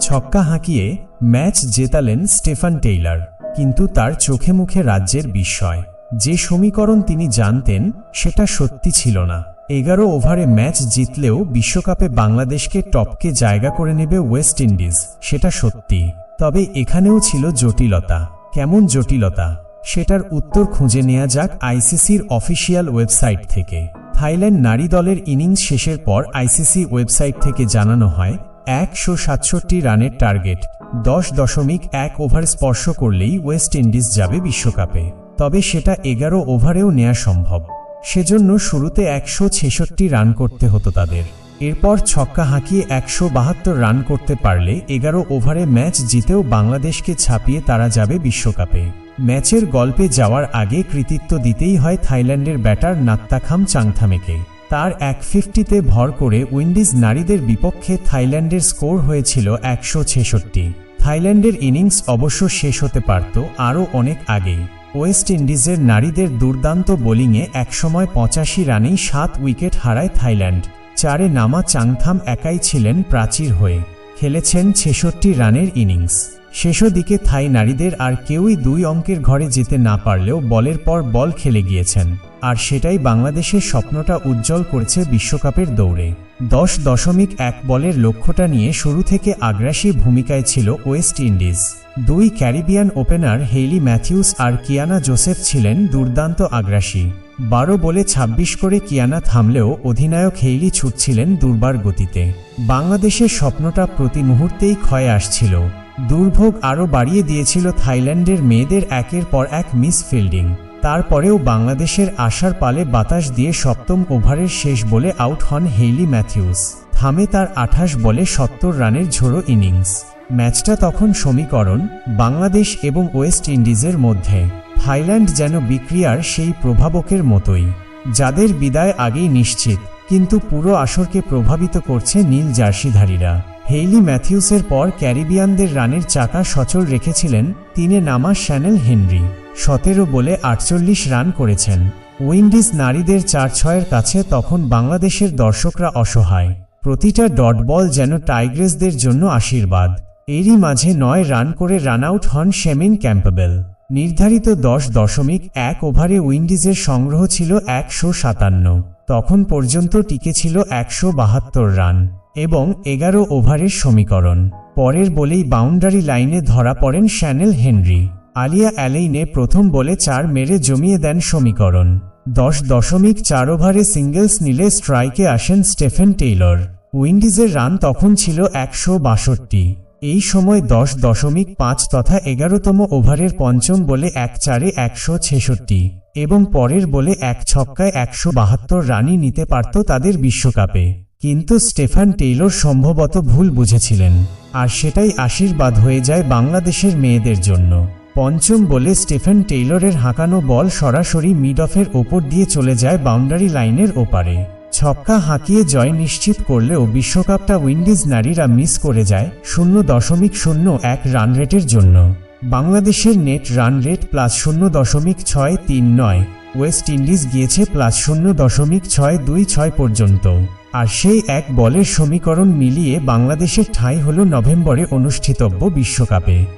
ছক্কা হাঁকিয়ে ম্যাচ জেতালেন স্টেফান টেইলার। কিন্তু তার চোখে মুখে রাজ্যের বিস্ময়। যে সমীকরণ তিনি জানতেন, সেটা সত্যি ছিল না। এগারো ওভারে ম্যাচ জিতলেও বিশ্বকাপে বাংলাদেশকে টপকে জায়গা করে নেবে ওয়েস্ট ইন্ডিজ, সেটা সত্যি। তবে এখানেও ছিল জটিলতা। কেমন জটিলতা? সেটার উত্তর খুঁজে নেওয়া যাক আইসিসির অফিসিয়াল ওয়েবসাইট থেকে। থাইল্যান্ড নারী দলের ইনিংস শেষের পর আইসিসি ওয়েবসাইট থেকে জানানো হয় একশো সাতষট্টি রানের টার্গেট, দশ দশমিক এক ওভার স্পর্শ করলেই ওয়েস্ট ইন্ডিজ যাবে বিশ্বকাপে। তবে সেটা এগারো ওভারেও নেওয়া সম্ভব। সেজন্য শুরুতে একশো ছেষট্টি রান করতে হতো তাদের। এরপর ছক্কা হাঁকিয়ে একশো বাহাত্তর রান করতে পারলে এগারো ওভারে ম্যাচ জিতেও বাংলাদেশকে ছাপিয়ে তারা যাবে বিশ্বকাপে। ম্যাচের গল্পে যাওয়ার আগে কৃতিত্ব দিতেই হয় থাইল্যান্ডের ব্যাটার নাত্তাখাম চাংথামেকে। তার এক ফিফটিতে ভর করে উইন্ডিজ নারীদের বিপক্ষে থাইল্যান্ডের স্কোর হয়েছিল একশো ছেষট্টি। থাইল্যান্ডের ইনিংস অবশ্য শেষ হতে পারত আরও অনেক আগেই। ওয়েস্ট ইন্ডিজের নারীদের দুর্দান্ত বোলিংয়ে একসময় পঁচাশি রানেই সাত উইকেট হারায় থাইল্যান্ড। চারে নামা চাংথাম একাই ছিলেন প্রাচীর হয়ে। খেলেছেন ছেষট্টি রানের ইনিংস। শেষ দিকে থাই নারীদের আর কেউই দুই অঙ্কের ঘরে যেতে না পারলেও বলের পর বল খেলে গিয়েছেন। আর সেটাই বাংলাদেশের স্বপ্নটা উজ্জ্বল করেছে বিশ্বকাপের দৌড়ে। দশ দশমিক এক বলের লক্ষ্যটা নিয়ে শুরু থেকে আগ্রাসী ভূমিকায় ছিল ওয়েস্ট ইন্ডিজ। দুই ক্যারিবিয়ান ওপেনার হেইলি ম্যাথিউস আর কিয়ানা জোসেফ ছিলেন দুর্দান্ত আগ্রাসী। বারো বলে ২৬ করে কিয়ানা থামলেও অধিনায়ক হেইলি ছুটছিলেন দুর্বার গতিতে। বাংলাদেশের স্বপ্নটা প্রতি মুহূর্তেই ক্ষয়ে আসছিল। দুর্ভোগ আরও বাড়িয়ে দিয়েছিল থাইল্যান্ডের মেয়েদের একের পর এক মিস ফিল্ডিং। তারপরেও বাংলাদেশের আশার পালে বাতাস দিয়ে সপ্তম ওভারের শেষ বলে আউট হন হেইলি ম্যাথিউস। থামে তার আঠাশ বলে সত্তর রানের ঝোড়ো ইনিংস। ম্যাচটা তখন সমীকরণ, বাংলাদেশ এবং ওয়েস্ট ইন্ডিজের মধ্যে। থাইল্যান্ড যেন বিক্রিয়ার সেই প্রভাবকের মতোই। যাদের বিদায় আগেই নিশ্চিত, কিন্তু পুরো আসরকে প্রভাবিত করছে নীল জার্সিধারীরা। হেইলি ম্যাথিউসের পর ক্যারিবিয়ানদের রানের চাকা সচল রেখেছিলেন তিনে নামা শ্যানেল হেনরি। সতেরো বলে আটচল্লিশ রান করেছেন। উইন্ডিজ নারীদের চার ছয়ের কাছে তখন বাংলাদেশের দর্শকরা অসহায়। প্রতিটা ডট বল যেন টাইগ্রেসদের জন্য আশীর্বাদ। এরই মাঝে নয় রান করে রান আউট হন শেমিন ক্যাম্পবেল। নির্ধারিত দশ দশমিক এক ওভারে উইন্ডিজের সংগ্রহ ছিল একশো সাতান্ন। তখন পর্যন্ত টিকে ছিল একশো বাহাত্তর রান। এবং এগারো ওভারের সমীকরণ। পরের বলেই বাউন্ডারি লাইনে ধরা পড়েন শ্যানেল হেনরি। আলিয়া অ্যালেইনে প্রথম বলে চার মেরে জমিয়ে দেন সমীকরণ। দশ দশমিক চার ওভারে সিঙ্গেলস নিলে স্ট্রাইকে আসেন স্টেফেন টেইলর। উইন্ডিজের রান তখন ছিল একশো বাষট্টি। এই সময় দশ দশমিক পাঁচ তথা এগারোতম ওভারের পঞ্চম বলে এক চারে একশো ছেষট্টি এবং পরের বলে এক ছক্কায় একশো বাহাত্তর রানই নিতে পারত তাদের বিশ্বকাপে। কিন্তু স্টেফান টেইলর সম্ভবত ভুল বুঝেছিলেন, আর সেটাই আশীর্বাদ হয়ে যায় বাংলাদেশের মেয়েদের জন্য। পঞ্চম বলে স্টেফেন টেইলরের হাঁকানো বল সরাসরি মিড অফের ওপর দিয়ে চলে যায় বাউন্ডারি লাইনের ওপারে। ছক্কা হাঁকিয়ে জয় নিশ্চিত করলেও বিশ্বকাপটা উইন্ডিজ নারীরা মিস করে যায় শূন্য দশমিক শূন্য এক রান রেটের জন্য। বাংলাদেশের নেট রান রেট প্লাস শূন্য দশমিক ছয় তিন নয়, ওয়েস্ট ইন্ডিজ গিয়েছে প্লাস শূন্য দশমিক ছয় দুই ছয় পর্যন্ত। আর সেই এক বলের সমীকরণ মিলিয়ে বাংলাদেশের ঠাঁই হল নভেম্বরে অনুষ্ঠিতব্য বিশ্বকাপে।